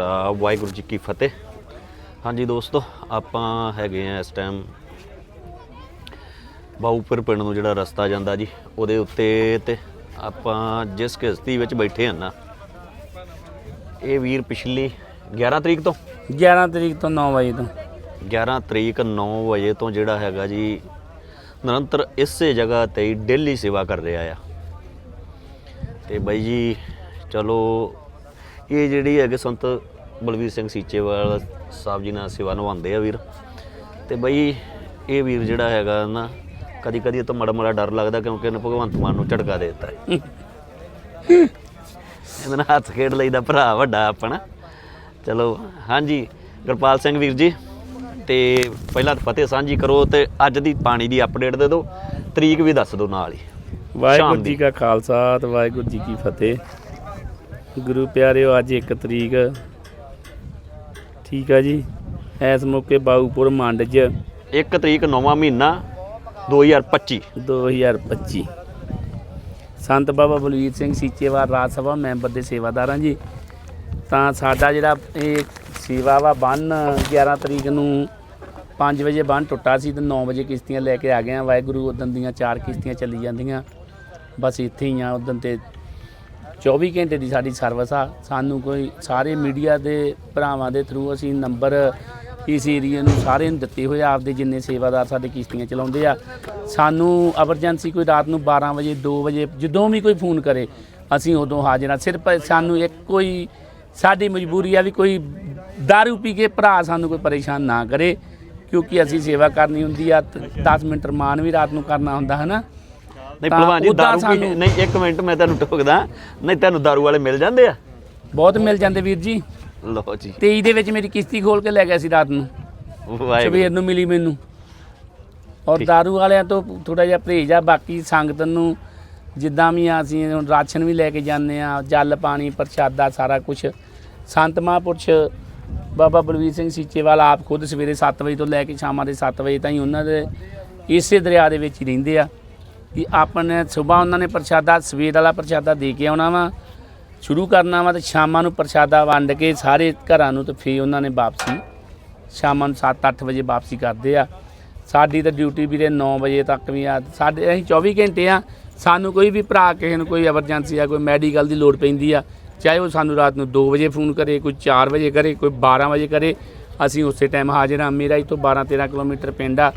ਖਾਲਸਾ ਵਾਹਿਗੁਰੂ ਜੀ ਕੀ ਫਤਿਹ। ਹਾਂਜੀ ਦੋਸਤੋ ਆਪਾਂ ਹੈਗੇ ਆ ਇਸ ਟਾਈਮ ਬਾਊਪੁਰ ਪਿੰਡ ਨੂੰ ਜਿਹੜਾ ਰਸਤਾ ਜਾਂਦਾ ਜੀ ਉਹਦੇ ਉੱਤੇ ਤੇ ਆਪਾਂ ਜਿਸ ਕਿਸ਼ਤੀ ਵਿੱਚ ਬੈਠੇ ਹਾਂ ਨਾ ਇਹ ਵੀਰ ਪਿਛਲੀ 11 ਤਰੀਕ ਤੋਂ? 11 ਤਰੀਕ ਤੋਂ 9 ਵਜੇ ਤੋਂ। 11 ਤਰੀਕ 9 ਵਜੇ ਤੋਂ ਜਿਹੜਾ ਹੈਗਾ ਜੀ ਨਿਰੰਤਰ ਇਸੇ ਜਗ੍ਹਾ ਤੇ ਹੀ ਡੇਲੀ ਸੇਵਾ ਕਰ ਰਿਹਾ ਆ। ਤੇ ਬਾਈ ਜੀ ਚਲੋ ਇਹ ਜਿਹੜੀ ਹੈਗੇ ਸੰਤ ਬਲਵੀਰ ਸਿੰਘ ਸੀਚੇਵਾਲ ਸਾਹਿਬ ਜੀ ਨਾਲ ਸੇਵਾ ਨਿਭਾਉਂਦੇ ਆ ਵੀਰ। ਤੇ ਬਈ ਇਹ ਵੀਰ ਜਿਹੜਾ ਹੈਗਾ ਨਾ ਕਦੀ ਕਦੀ ਤਾਂ ਮੜਾ ਮੜਾ ਡਰ ਲੱਗਦਾ ਕਿਉਂਕਿ ਇਹਨੇ ਭਗਵੰਤ ਮਾਨ ਨੂੰ ਝਟਕਾ ਦੇ ਦਿੱਤਾ। ਹੈ ਇਹਦੇ ਨਾਲ ਹੱਥ ਖੇਡ ਲਈਦਾ ਭਰਾ ਵੱਡਾ ਆਪਣਾ। ਚਲੋ ਹਾਂਜੀ ਗੁਰਪਾਲ ਸਿੰਘ ਵੀਰ ਜੀ ਤੇ ਪਹਿਲਾਂ ਤਾਂ ਫਤਿਹ ਸਾਂਝੀ ਕਰੋ ਤੇ ਅੱਜ ਦੀ ਪਾਣੀ ਦੀ ਅਪਡੇਟ ਦੇ ਦਿਓ। ਤਰੀਕ ਵੀ ਦੱਸ ਦਿਓ ਨਾਲ ਹੀ। ਵਾਹਿਗੁਰੂ। ਜੀ ਕਾ ਖਾਲਸਾ ਤੇ ਵਾਹਿਗੁਰੂ ਜੀ ਕੀ ਫਤਿਹ। ਗੁਰੂ ਪਿਆਰਿਓ ਅੱਜ 1 ਤਰੀਕ ਠੀਕ ਆ ਜੀ। ਇਸ ਮੌਕੇ ਬਾਊਪੁਰ ਮੰਡ 'ਚ 1 ਤਰੀਕ 9ਵਾਂ ਮਹੀਨਾ 2025 2025 ਸੰਤ ਬਾਬਾ ਬਲਵੀਰ ਸਿੰਘ ਸੀਚੇਵਾਲ ਰਾਜ ਸਭਾ ਮੈਂਬਰ ਦੇ ਸੇਵਾਦਾਰਾਂ ਜੀ। ਤਾਂ ਸਾਡਾ ਜਿਹੜਾ ਇਹ ਸੇਵਾ ਵਾ ਬੰਨ 11 ਤਰੀਕ ਨੂੰ 5 ਵਜੇ ਬੰਨ ਟੁੱਟਾ ਸੀ ਤੇ 9 ਵਜੇ ਕਿਸ਼ਤੀਆਂ ਲੈ ਕੇ ਆ ਗਏ ਆ। ਵਾਹਿਗੁਰੂ ਉਦੋਂ ਦੀਆਂ ਚਾਰ ਕਿਸ਼ਤੀਆਂ ਚੱਲੀ ਜਾਂਦੀਆਂ। ਬਸ ਇੱਥੇ ਹੀ ਆ ਉਦੋਂ ਤੇ 24 ਘੰਟੇ ਦੀ ਸਾਡੀ ਸਰਵਿਸ ਆ। ਸਾਨੂੰ ਕੋਈ ਸਾਰੇ ਮੀਡੀਆ ਦੇ ਭਰਾਵਾਂ ਦੇ ਥਰੂ ਅਸੀਂ ਨੰਬਰ ਇਸ ਏਰੀਏ ਨੂੰ ਸਾਰੇ ਨੂੰ ਦਿੱਤੇ ਹੋਏ ਆ, ਆਪਦੇ ਜਿੰਨੇ ਸੇਵਾਦਾਰ ਸਾਡੇ ਕਿਸ਼ਤੀਆਂ ਚਲਾਉਂਦੇ ਆ। ਸਾਨੂੰ ਐਮਰਜੈਂਸੀ ਕੋਈ ਰਾਤ ਨੂੰ 12 ਵਜੇ 2 ਵਜੇ ਜਦੋਂ ਵੀ ਕੋਈ ਫੋਨ ਕਰੇ, ਅਸੀਂ ਉਦੋਂ ਹਾਜ਼ਰ ਆ। ਸਿਰਫ ਸਾਨੂੰ ਇੱਕ ਕੋਈ ਸਾਡੀ ਮਜਬੂਰੀ ਆ ਵੀ ਕੋਈ दारू ਪੀ ਕੇ ਭਰਾ ਸਾਨੂੰ ਕੋਈ ਪਰੇਸ਼ਾਨ ਨਾ ਕਰੇ, ਕਿਉਂਕਿ ਅਸੀਂ ਸੇਵਾ ਕਰਨੀ ਹੁੰਦੀ ਆ। 10 ਮਿੰਟ ਰਮਾਨ ਵੀ ਰਾਤ ਨੂੰ ਕਰਨਾ ਹੁੰਦਾ ਹੈ ਨਾ ਨਹੀਂ ਭਲਵਾਨ ਜੀ ਦਾਰੂ ਸਾਨੂੰ- ਨਹੀਂ ਇੱਕ ਮਿੰਟ ਮੈਂ ਤੁਹਾਨੂੰ ਟੋਕਦਾ ਨਹੀਂ ਤੁਹਾਨੂੰ ਦਾਰੂ ਵਾਲੇ ਮਿਲ ਜਾਂਦੇ ਆ? ਬਹੁਤ ਮਿਲ ਜਾਂਦੇ ਵੀਰ ਜੀ। ਲਓ ਜੀ। 23 ਦੇ ਵਿੱਚ ਮੇਰੀ ਕਿਸ਼ਤੀ ਖੋਲ ਕੇ ਲੈ ਗਿਆ ਸੀ ਰਾਤ ਨੂੰ। ਵਾਹਿਗੁਰੂ। ਸਵੇਰ ਨੂੰ ਮਿਲੀ ਮੈਨੂੰ। ਔਰ दारू ਵਾਲਿਆਂ ਤੋਂ ਥੋੜਾ ਜਿਹਾ ਪਰਹੇਜ ਆ ਬਾਕੀ ਸੰਗਤ ਨੂੰ ਜਿੱਦਾਂ ਵੀ ਆ ਅਸੀਂ ਹੁਣ ਰਾਸ਼ਨ ਵੀ ਲੈ ਕੇ ਜਾਂਦੇ ਆ ਜਲ ਪਾਣੀ ਪ੍ਰਸ਼ਾਦਾ ਸਾਰਾ ਕੁਝ ਸੰਤ ਮਹਾਂਪੁਰਸ਼ ਬਾਬਾ ਬਲਵੀਰ ਸਿੰਘ ਸੀਚੇਵਾਲ ਆਪ ਖੁਦ ਸਵੇਰੇ 7 ਵਜੇ ਤੋਂ ਲੈ ਕੇ ਸ਼ਾਮਾਂ ਦੇ 7 ਵਜੇ ਤਾਈਂ ਉਹਨਾਂ ਦੇ ਇਸੇ ਦਰਿਆ ਦੇ ਵਿੱਚ ਹੀ ਰਹਿੰਦੇ ਆ। ਕਿ ਆਪਣੇ ਸਵੇਰ ਉਹਨਾਂ ਨੇ ਪ੍ਰਸ਼ਾਦਾ, ਸਵੇਰ ਵਾਲਾ ਪ੍ਰਸ਼ਾਦਾ ਦੇ ਕੇ ਆਉਣਾ ਵਾ, ਸ਼ੁਰੂ ਕਰਨਾ ਵਾ ਤੇ ਸ਼ਾਮਾਂ ਨੂੰ ਪ੍ਰਸ਼ਾਦਾ ਵੰਡ ਕੇ ਸਾਰੇ ਘਰਾਂ ਨੂੰ ਤੇ ਫੇਰ ਉਹਨਾਂ ਨੇ ਵਾਪਸੀ। ਸ਼ਾਮਾਂ ਨੂੰ 7-8 ਵਜੇ ਵਾਪਸੀ ਕਰਦੇ ਆ। ਸਾਡੀ ਤਾਂ ਡਿਊਟੀ ਵੀਰੇ 9 ਵਜੇ ਤੱਕ ਵੀ ਆ। ਸਾਡੇ ਅਸੀਂ 24 ਘੰਟੇ ਆ। ਸਾਨੂੰ ਕੋਈ ਵੀ ਭਰਾ, ਕਿਸੇ ਨੂੰ ਕੋਈ ਐਮਰਜੈਂਸੀ ਆ, ਕੋਈ ਮੈਡੀਕਲ ਦੀ ਲੋੜ ਪੈਂਦੀ ਆ, ਚਾਹੇ ਉਹ ਸਾਨੂੰ ਰਾਤ ਨੂੰ 2 ਵਜੇ ਫੋਨ ਕਰੇ, ਕੋਈ 4 ਵਜੇ ਕਰੇ, ਕੋਈ 12 ਵਜੇ ਕਰੇ, ਅਸੀਂ ਉਸੇ ਟਾਈਮ ਹਾਜ਼ਰ ਆ ਮੇਰਾ ਇੱਥੋਂ 12-13 ਕਿਲੋਮੀਟਰ ਪਿੰਡ ਆ।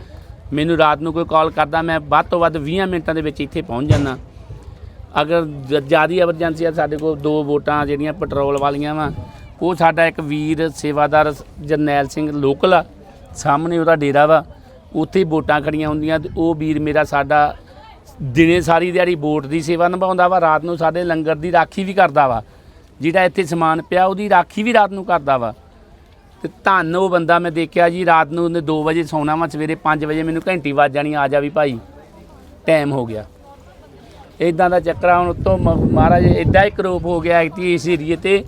ਮੈਨੂੰ ਰਾਤ ਨੂੰ ਕੋਈ ਕਾਲ ਕਰਦਾ, ਮੈਂ ਵੱਧ ਤੋਂ ਵੱਧ 20 ਮਿੰਟਾਂ ਦੇ ਵਿੱਚ ਇੱਥੇ ਪਹੁੰਚ ਜਾਂਦਾ। ਅਗਰ ਜ਼ਿਆਦਾ ਐਮਰਜੈਂਸੀ ਆ, ਸਾਡੇ ਕੋਲ ਦੋ ਵੋਟਾਂ ਜਿਹੜੀਆਂ ਪੈਟਰੋਲ ਵਾਲੀਆਂ ਵਾ, ਉਹ ਸਾਡਾ ਇੱਕ ਵੀਰ ਸੇਵਾਦਾਰ ਜਰਨੈਲ ਸਿੰਘ ਲੋਕਲ ਆ, ਸਾਹਮਣੇ ਉਹਦਾ ਡੇਰਾ ਵਾ, ਉੱਥੇ ਵੋਟਾਂ ਖੜੀਆਂ ਹੁੰਦੀਆਂ ਤੇ ਉਹ ਵੀਰ ਮੇਰਾ ਸਾਡਾ ਦਿਨੇ ਸਾਰੀ ਦਿਹਾੜੀ ਵੋਟ ਦੀ ਸੇਵਾ ਨਿਭਾਉਂਦਾ ਵਾ, ਰਾਤ ਨੂੰ ਸਾਡੇ ਲੰਗਰ ਦੀ ਰਾਖੀ ਵੀ ਕਰਦਾ ਵਾ। ਜਿਹੜਾ ਇੱਥੇ ਸਮਾਨ ਪਿਆ, ਉਹਦੀ ਰਾਖੀ ਵੀ ਰਾਤ ਨੂੰ ਕਰਦਾ ਵਾ। ਤੇ ਧੰਨ ਉਹ ਬੰਦਾ ਮੈਂ ਦੇਖਿਆ ਜੀ, ਰਾਤ ਨੂੰ ਉਹਨੇ 2 ਵਜੇ ਸੌਣਾ ਵਾ, ਸਵੇਰੇ 5 ਵਜੇ ਮੈਨੂੰ ਘੰਟੀ ਵੱਜ ਜਾਣੀ, ਆ ਜਾ ਵੀ ਭਾਈ। ਟਾਈਮ ਹੋ ਗਿਆ। ਇਦਾਂ ਦਾ ਚੱਕਰ ਆ, ਹੁਣ ਉੱਤੋਂ ਮ- ਮਹਾਰਾਜ ਇਦਾਂ ਹੀ ਕਰੋਪ ਹੋ ਗਿਆ ਕਿ ਇਸ ਏਰੀਏ ਤੇ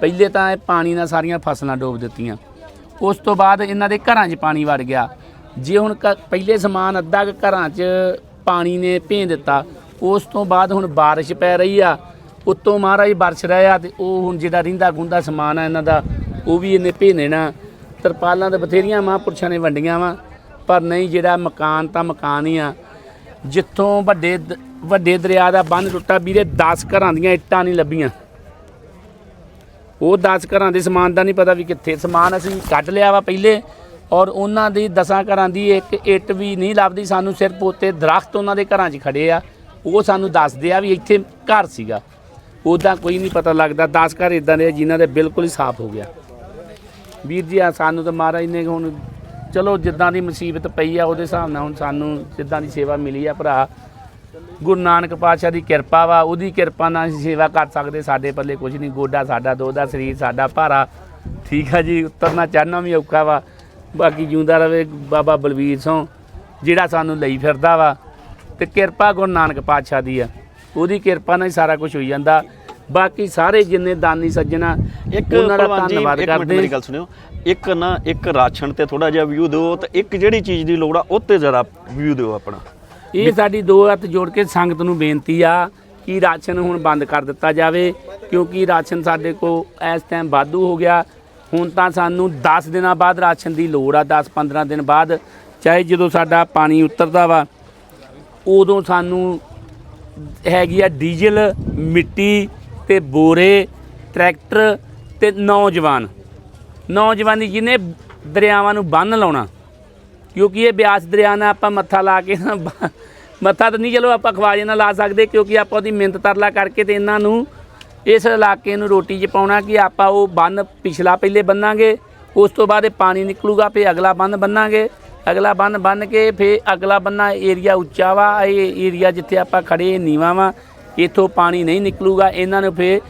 ਪਹਿਲੇ ਤਾਂ ਇਹ ਪਾਣੀ ਨਾਲ ਸਾਰੀਆਂ ਫਸਲਾਂ ਡੋਬ ਦਿੱਤੀਆਂ। ਉਸ ਤੋਂ ਬਾਅਦ ਇਹਨਾਂ ਦੇ ਘਰਾਂ 'ਚ ਪਾਣੀ ਵੜ ਗਿਆ। ਜੇ ਹੁਣ ਕ- ਪਹਿਲੇ ਸਮਾਨ ਅੱਧਾ ਕੁ ਘਰਾਂ 'ਚ ਪਾਣੀ ਨੇ ਭੇਂ ਦਿੱਤਾ, ਉਸ ਤੋਂ ਬਾਅਦ ਹੁਣ ਬਾਰਿਸ਼ ਪੈ ਰਹੀ ਆ। ਉੱਤੋਂ ਮਹਾਰਾਜ ਬਰਸ ਰਿਹਾ ਤੇ ਉਹ ਹੁਣ ਜਿਹੜਾ ਰਿੰਦਾ ਗੁੰਦਾ ਸਮਾਨ ਆ ਇਹਨਾਂ ਦਾ ਉਹ ਵੀ ਇਹਨੇ ਭੇਂ ਦੇਣਾ ਤਰਪਾਲਾਂ ਤਾਂ ਬਥੇਰੀਆਂ ਮਹਾਂਪੁਰਸ਼ਾਂ ਨੇ ਵੰਡੀਆਂ ਵਾ, ਪਰ ਨਹੀਂ, ਜਿਹੜਾ ਮਕਾਨ ਤਾਂ ਮਕਾਨ ਹੀ ਆ। ਜਿੱਥੋਂ ਵੱਡੇ ਵੱਡੇ ਦਰਿਆ ਦਾ ਬੰਨ ਟੁੱਟਾ, ਵੀਰੇ 10 ਘਰਾਂ ਦੀਆਂ ਇੱਟਾਂ ਨਹੀਂ ਲੱਭੀਆਂ। ਉਹ 10 ਘਰਾਂ ਦੇ ਸਮਾਨ ਦਾ ਨਹੀਂ ਪਤਾ ਵੀ ਕਿੱਥੇ। ਸਮਾਨ ਅਸੀਂ ਕੱਢ ਲਿਆ ਵਾ ਪਹਿਲੇ, ਔਰ ਉਹਨਾਂ ਦੀ 10 ਘਰਾਂ ਦੀ ਇੱਕ ਇੱਟ ਵੀ ਨਹੀਂ ਲੱਭਦੀ। ਸਾਨੂੰ ਸਿਰਫ ਉੱਤੇ ਦਰਖਤ ਉਹਨਾਂ ਦੇ ਘਰਾਂ 'ਚ ਖੜੇ ਆ। ਉਹ ਸਾਨੂੰ ਦੱਸਦੇ ਆ ਵੀ ਇੱਥੇ ਘਰ ਸੀਗਾ। ਉਹਦਾ ਕੋਈ ਨਹੀਂ ਪਤਾ ਲੱਗਦਾ 10 ਘਰ ਇਦਾਂ ਦੇ ਆ ਜਿਨ੍ਹਾਂ ਦੇ ਬਿਲਕੁਲ ਹੀ ਸਾਫ਼ ਹੋ ਗਿਆ। ਵੀਰ ਜੀ ਆ ਸਾਨੂੰ ਤਾਂ ਮਹਾਰਾਜ ਨੇ ਹੁਣ ਚਲੋ ਜਿੱਦਾਂ ਦੀ ਮੁਸੀਬਤ ਪਈ ਆ, ਉਹਦੇ ਹਿਸਾਬ ਨਾਲ ਹੁਣ ਸਾਨੂੰ ਜਿੱਦਾਂ ਦੀ ਸੇਵਾ ਮਿਲੀ ਆ ਭਰਾ। ਗੁਰੂ ਨਾਨਕ ਪਾਤਸ਼ਾਹ ਦੀ ਕਿਰਪਾ ਵਾ, ਉਹਦੀ ਕਿਰਪਾ ਨਾਲ ਅਸੀਂ ਸੇਵਾ ਕਰ ਸਕਦੇ, ਸਾਡੇ ਪੱਲੇ ਕੁਝ ਨਹੀਂ, ਗੋਡਾ ਸਾਡਾ, ਦੋ ਦਾ ਸਰੀਰ ਸਾਡਾ ਭਾਰਾ। ਠੀਕ ਆ ਜੀ, ਉਤਰਨਾ ਚੜਨਾ ਵੀ ਔਖਾ ਵਾ। ਬਾਕੀ ਜਿਉਂਦਾ ਰਵੇ ਬਾਬਾ ਬਲਵੀਰ ਸਿੰਘ, ਜਿਹੜਾ ਸਾਨੂੰ ਲਈ ਫਿਰਦਾ ਵਾ। ਤੇ ਕਿਰਪਾ ਗੁਰੂ ਨਾਨਕ ਪਾਤਸ਼ਾਹ ਦੀ ਆ। ਉਹਦੀ ਕਿਰਪਾ ਨਾਲ ਹੀ ਸਾਰਾ ਕੁਝ ਹੋਈ ਜਾਂਦਾ। ਬਾਕੀ ਸਾਰੇ ਜਿੰਨੇ ਦਾਨੀ ਸੱਜਣਾ ਇੱਕ ਉਹਨਾਂ ਦਾ ਧੰਨਵਾਦ ਕਰਦੇ ਮੇਰੀ ਗੱਲ ਸੁਣਿਓ। ਇੱਕ ਨਾ ਇੱਕ ਰਾਸ਼ਨ ਤੇ ਥੋੜਾ ਜਿਹਾ ਵਿਊ ਦਿਓ ਤੇ ਇੱਕ ਜਿਹੜੀ ਚੀਜ਼ ਦੀ ਲੋੜ ਆ ਉਹ ਤੇ ਜ਼ਰਾ ਵਿਊ ਦਿਓ ਆਪਣਾ। ਇਹ ਸਾਡੀ ਦੋ ਹੱਥ ਜੋੜ ਕੇ ਸੰਗਤ ਨੂੰ ਬੇਨਤੀ ਆ ਕਿ ਰਾਸ਼ਨ ਹੁਣ ਬੰਦ ਕਰ ਦਿੱਤਾ ਜਾਵੇ ਕਿਉਂਕਿ ਰਾਸ਼ਨ ਸਾਡੇ ਕੋਲ ਇਸ ਟਾਈਮ ਵਾਧੂ ਹੋ ਗਿਆ। ਹੁਣ ਤਾਂ ਸਾਨੂੰ 10 ਦਿਨਾਂ ਬਾਅਦ ਰਾਸ਼ਨ ਦੀ ਲੋੜ ਆ 10-15 ਦਿਨ ਬਾਅਦ ਚਾਹੇ ਜਦੋਂ ਸਾਡਾ ਪਾਣੀ ਉਤਰਦਾ ਵਾ ਉਦੋਂ ਸਾਨੂੰ ਹੈਗੀ ਆ ਡੀਜ਼ਲ ਮਿੱਟੀ ਤੇ ਬੋਰੇ, ਟਰੈਕਟਰ ਤੇ ਨੌਜਵਾਨ। ਨੌਜਵਾਨੀ ਜਿਹਨੇ ਦਰਿਆਵਾਂ ਨੂੰ ਬੰਨ ਲਾਉਣਾ। ਕਿਉਂਕਿ ਇਹ ਬਿਆਸ ਦਰਿਆ ਨਾਲ ਆਪਾਂ ਮੱਥਾ ਲਾ ਕੇ ਨਾ ਬ- ਮੱਥਾ ਤਾਂ ਨਹੀਂ ਚਲੋ ਆਪਾਂ ਖਵਾਜੇ ਨਾਲ ਲਾ ਸਕਦੇ ਕਿਉਂਕਿ ਆਪਾਂ ਉਹਦੀ ਮਿਹਨਤ ਤਰਲਾ ਕਰਕੇ ਤੇ ਇਹਨਾਂ ਨੂੰ ਇਸ ਇਲਾਕੇ ਨੂੰ ਰੋਟੀ 'ਚ ਪਾਉਣਾ ਕਿ ਆਪਾਂ ਉਹ ਬੰਨ ਪਿਛਲਾ ਪਹਿਲੇ ਬੰਨਾਂਗੇ, ਉਸ ਤੋਂ ਬਾਅਦ ਇਹ ਪਾਣੀ ਨਿਕਲੂਗਾ ਫੇ ਅਗਲਾ ਬੰਨ ਬੰਨਾਂਗੇ। ਅਗਲਾ ਬੰਨ ਬੰਨ ਕੇ ਫੇ ਅਗਲਾ ਬੰਨਾ ਏਰੀਆ ਉੱਚਾ ਵਾ, ਇਹ ਏਰੀਆ ਜਿੱਥੇ ਆਪਾਂ ਖੜੇ ਇਹ ਨੀਵਾਂ ਵਾ। ਇੱਥੋਂ ਪਾਣੀ ਨਹੀਂ ਨਿਕਲੂਗਾ। ਇਹਨਾਂ ਨੂੰ ਫੇ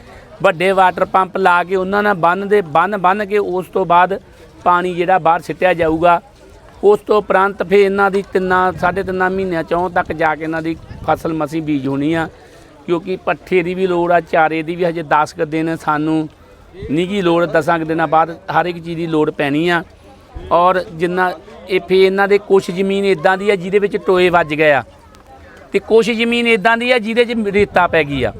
ਵੱਡੇ ਵਾਟਰ ਪੰਪ ਲਾ ਕੇ ਉਹਨਾਂ ਨਾਲ ਬੰਨ ਦੇ ਬੰਨ ਬੰਨ ਕੇ ਉਸ ਤੋਂ ਬਾਅਦ ਪਾਣੀ ਜਿਹੜਾ ਬਾਹਰ ਸਿੱਟਿਆ ਜਾਊਗਾ। ਉਸ ਤੋਂ ਉਪਰੰਤ ਫਿਰ ਇਹਨਾਂ ਦੀ ਤਿੰਨਾਂ ਸਾਢੇ ਤਿੰਨਾਂ ਮਹੀਨਿਆਂ ਚੋਂ ਤੱਕ ਜਾ ਕੇ ਇਹਨਾਂ ਦੀ ਫਸਲ ਮਸੀ ਬੀਜ ਹੋਣੀ ਆ। ਕਿਉਂਕਿ ਪੱਠੇ ਦੀ ਵੀ ਲੋੜ ਆ, ਚਾਰੇ ਦੀ ਵੀ ਹਜੇ 10 ਕੁ ਦਿਨ ਸਾਨੂੰ ਨਿੱਘੀ ਲੋੜ, ਦਸਾਂ ਕੁ ਦਿਨਾਂ ਬਾਅਦ ਹਰ ਇੱਕ ਚੀਜ਼ ਦੀ ਲੋੜ ਪੈਣੀ ਆ। ਔਰ ਜਿੰਨਾ ਇਹ ਫਿਰ ਇਹਨਾਂ ਦੇ ਕੁਛ ਜ਼ਮੀਨ ਇਦਾਂ ਦੀ ਆ ਜਿਹਦੇ ਵਿੱਚ ਟੋਏ ਵੱਜ ਗਏ ਆ। ਤੇ ਕੁਛ ਜ਼ਮੀਨ ਇਦਾਂ ਦੀ ਆ ਜਿਹਦੇ 'ਚ ਰੇਤਾ ਪੈ ਗਈ ਆ।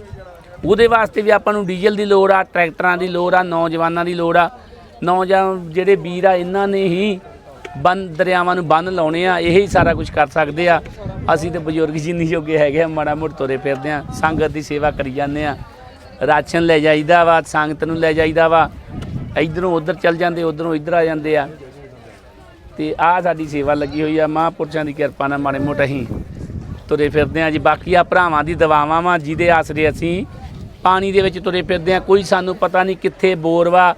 ਉਹਦੇ ਵਾਸਤੇ ਵੀ ਆਪਾਂ ਨੂੰ ਡੀਜ਼ਲ ਦੀ ਲੋੜ ਆ, ਟਰੈਕਟਰਾਂ ਦੀ ਲੋੜ ਆ, ਨੌਜਵਾਨਾਂ ਦੀ ਲੋੜ ਆ। ਨੌਜਵਾਨ ਜਿਹੜੇ ਵੀਰ ਆ, ਇਹਨਾਂ ਨੇ ਹੀ ਬੰਨ, ਦਰਿਆਵਾਂ ਨੂੰ ਬੰਨ ਲਾਉਣੇ ਆ, ਇਹ ਹੀ ਸਾਰਾ ਕੁਝ ਕਰ ਸਕਦੇ ਆ। ਅਸੀਂ ਤੇ ਬਜ਼ੁਰਗ ਜਿੰਨੀ ਜੋਗੇ ਹੈਗੇ ਆ, ਮਾੜਾ ਮੋੜ ਤੁਰੇ ਫਿਰਦੇ ਆ, ਸੰਗਤ ਦੀ ਸੇਵਾ ਕਰੀ ਜਾਂਦੇ ਆ। ਰਾਸ਼ਨ ਲੈ ਜਾਈਦਾ ਵਾ, ਸੰਗਤ ਨੂੰ ਲੈ ਜਾਈਦਾ ਵਾ। ਇਧਰੋਂ ਉਧਰ ਚੱਲ ਜਾਂਦੇ, ਉਧਰੋਂ ਇੱਧਰ ਆ ਜਾਂਦੇ ਆ। ਤੇ ਆ ਸਾਡੀ ਸੇਵਾ ਲੱਗੀ ਹੋਈ ਆ, ਮਹਾਂਪੁਰਸ਼ਾਂ ਦੀ ਕਿਰਪਾ ਨਾਲ ਮਾੜੇ ਮੋਟਾ ਹੀ ਤੁਰੇ ਫਿਰਦੇ ਆ ਜੀ। ਬਾਕੀ ਆ ਭਰਾਵਾਂ ਦੀ ਦਵਾਵਾਂ ਵਾ, ਜਿਹਦੇ ਆਸਰੇ ਅਸੀਂ ਪਾਣੀ ਦੇ ਵਿੱਚ ਤੁਰੇ ਫਿਰਦੇ ਆ ਕੋਈ ਸਾਨੂੰ ਪਤਾ ਨਹੀਂ ਕਿੱਥੇ ਬੋਰ ਵਾ,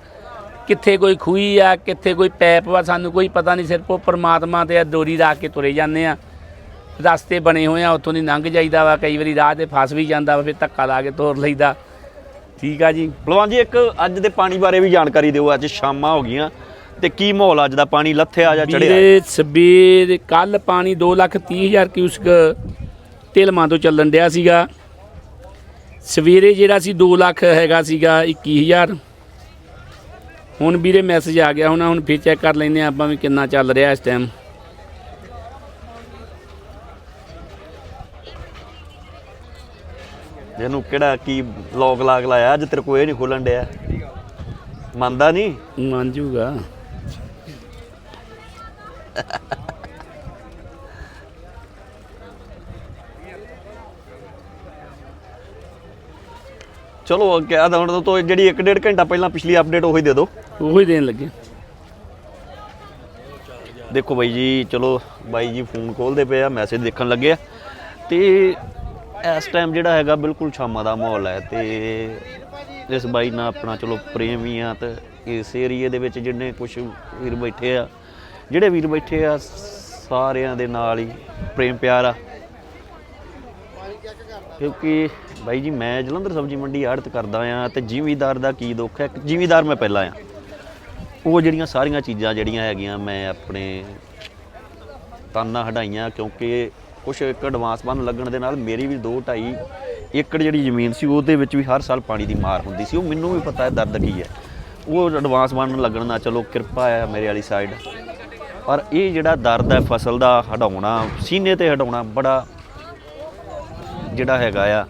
ਕਿੱਥੇ ਕੋਈ ਖੂਹੀ ਆ, ਕਿੱਥੇ ਕੋਈ ਪੈਪ ਵਾ, ਸਾਨੂੰ ਕੋਈ ਪਤਾ ਨਹੀਂ। ਸਿਰਫ ਉਹ ਪਰਮਾਤਮਾ ਤੇ ਆ ਦੋਰੀ ਰੱਖ ਕੇ ਤੁਰੇ ਜਾਂਦੇ ਆ ਰਸਤੇ ਬਣੇ ਹੋਏ ਆ, ਉੱਥੋਂ ਦੀ ਲੰਘ ਜਾਈਦਾ ਵਾ। ਕਈ ਵਾਰੀ ਰਾਹ ਤੇ ਫਸ ਵੀ ਜਾਂਦਾ ਵਾ, ਫਿਰ ਧੱਕਾ ਲਾ ਕੇ ਤੋਰ ਲਈਦਾ। ਠੀਕ ਆ ਜੀ। ਭਲਵਾਨ ਜੀ, ਇੱਕ ਅੱਜ ਦੇ ਪਾਣੀ ਬਾਰੇ ਵੀ ਜਾਣਕਾਰੀ ਦਿਓ। ਅੱਜ ਸ਼ਾਮਾਂ ਹੋ ਗਈਆਂ। ਤੇ ਕੀ ਮਾਹੌਲ ਅੱਜ ਦਾ? ਪਾਣੀ ਲੱਥਿਆ ਜਾਂ ਚੜਿਆ ਵੀਰੇ ਸਵੇਰ ਕੱਲ ਪਾਣੀ 2 ਲੱਖ 30 ਹਜ਼ਾਰ ਕਿਊਸਕ ਢਿਲਮਾਂ ਤੋਂ ਚੱਲਣ ਡਿਆ ਸੀਗਾ। ਸਵੇਰੇ ਜਿਹੜਾ ਸੀ 2 ਲੱਖ ਹੈਗਾ ਸੀਗਾ 21000 ਹੁਣ ਵੀਰੇ ਮੈਸੇਜ ਆ ਗਿਆ ਹੁਣ ਹੁਣ ਫੇਰ ਚੈੱਕ ਕਰ ਲੈਂਦੇ ਹਾਂ ਆਪਾਂ ਵੀ ਕਿੰਨਾ ਚੱਲ ਰਿਹਾ ਇਸ ਟਾਈਮ ਇਹਨੂੰ ਕਿਹੜਾ ਕੀ ਲੋਕ ਲਾਗ ਲਾਇਆ? ਅੱਜ ਤੇਰੇ ਕੋਲ ਇਹ ਨਹੀਂ ਖੋਲਣ ਡਿਆ। ਮੰਨਦਾ ਨਹੀਂ? ਮੰਨ ਜੂਗਾ। ਚਲੋ ਕਹਿ ਦਵਣ ਤੋਂ ਜਿਹੜੀ 1.5 ਘੰਟਾ ਪਹਿਲਾਂ ਪਿਛਲੀ ਅਪਡੇਟ ਉਹੀ ਦੇ ਦਿਓ ਉਹੀ ਦੇਣ ਲੱਗੇ। ਦੇਖੋ ਬਾਈ ਜੀ ਚਲੋ ਬਾਈ ਜੀ ਫੋਨ ਖੋਲਦੇ ਪਏ ਆ ਮੈਸੇਜ ਦੇਖਣ ਲੱਗੇ ਆ। ਤੇ ਇਸ ਟਾਈਮ ਜਿਹੜਾ ਹੈਗਾ ਬਿਲਕੁਲ ਸ਼ਾਮਾਂ ਦਾ ਮਾਹੌਲ ਹੈ ਤੇ ਇਸ ਬਾਈ ਨਾਲ ਆਪਣਾ ਚਲੋ ਪ੍ਰੇਮ ਵੀ ਆ ਤੇ ਇਸ ਏਰੀਏ ਦੇ ਵਿੱਚ ਜਿੰਨੇ ਕੁਝ ਵੀਰ ਬੈਠੇ ਆ ਜਿਹੜੇ ਵੀਰ ਬੈਠੇ ਆ ਸਾਰਿਆਂ ਦੇ ਨਾਲ ਹੀ ਪ੍ਰੇਮ ਪਿਆਰ ਆ। ਕਿਉਂਕਿ ਬਾਈ ਜੀ, ਮੈਂ ਜਲੰਧਰ ਸਬਜ਼ੀ ਮੰਡੀ ਆੜਤ ਕਰਦਾ ਆ ਤੇ ਜ਼ਿਮੀਦਾਰ ਦਾ ਕੀ ਦੁੱਖ ਹੈ? ਜ਼ਿਮੀਦਾਰ ਮੈਂ ਪਹਿਲਾਂ ਆ। ਉਹ ਜਿਹੜੀਆਂ ਸਾਰੀਆਂ ਚੀਜ਼ਾਂ ਜਿਹੜੀਆਂ ਹੈਗੀਆਂ ਮੈਂ ਆਪਣੇ ਤਾਨਾ ਹਟਾਈਆਂ ਕਿਉਂਕਿ ਕੁਝ ਇੱਕ ਐਡਵਾਂਸ ਬੰਨ ਲੱਗਣ ਦੇ ਨਾਲ ਮੇਰੀ ਵੀ 2 2.5 ਏਕੜ ਜਿਹੜੀ ਜ਼ਮੀਨ ਸੀ, ਉਹਦੇ ਵਿੱਚ ਵੀ ਹਰ ਸਾਲ ਪਾਣੀ ਦੀ ਮਾਰ ਹੁੰਦੀ ਸੀ। ਉਹ ਮੈਨੂੰ ਵੀ ਪਤਾ ਹੈ ਦਰਦ ਕੀ ਹੈ। ਉਹ ਐਡਵਾਂਸ ਬਣਨ ਲੱਗਣ ਨਾਲ ਚਲੋ ਕਿਰਪਾ ਆ ਮੇਰੇ ਵਾਲੀ ਸਾਈਡ ਪਰ ਇਹ ਜਿਹੜਾ ਦਰਦ ਹੈ ਫਸਲ ਦਾ ਹਟਾਉਣਾ, ਸੀਨੇ ਤੇ ਹਟਾਉਣਾ ਬੜਾ ਜਿਹੜਾ ਹੈਗਾ ਆ।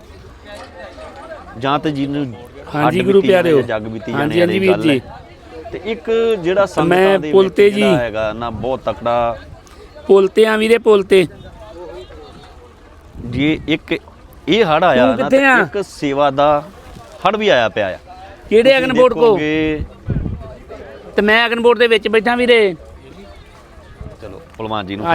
ਜਾਂ ਤੇ ਜਿਹਨੂੰ ਹਾਂਜੀ ਗੁਰੂ ਪਿਆਰਿਓ। ਜੱਗ ਬੀਤੀ ਜਾਣੇ ਹਾਂਜੀ ਵਾਲੀ ਵੀਰ ਗੱਲ ਹੈ। ਜੀ। ਤੇ ਇੱਕ ਜਿਹੜਾ ਸੰਗਤਾਂ ਦੇ ਵਿੱਚ ਤੇ ਜਿਹੜਾ ਹੈਗਾ ਨਾ ਬਹੁਤ ਤਕੜਾ ਪੁੱਲ ਤੇ ਆ ਵੀਰੇ ਪੁੱਲ ਤੇ ਜੇ ਇੱਕ ਇਹ ਹੜ ਆਇਆ ਤੂੰ ਨਾ ਆ? ਇੱਕ ਸੇਵਾ ਦਾ ਹੜ ਵੀ ਆਇਆ ਪਿਆ ਆ ਕਿਹੜੇ ਅਗਨਬੋਰਡ ਕੋ ਤੇ ਮੈਂ ਅਗਨਬੋਰਡ ਦੇ ਵਿੱਚ ਬੈਠਾ ਵੀਰੇ ਚਲੋ ਭਲਵਾਨ ਜੀ ਨੂੰ।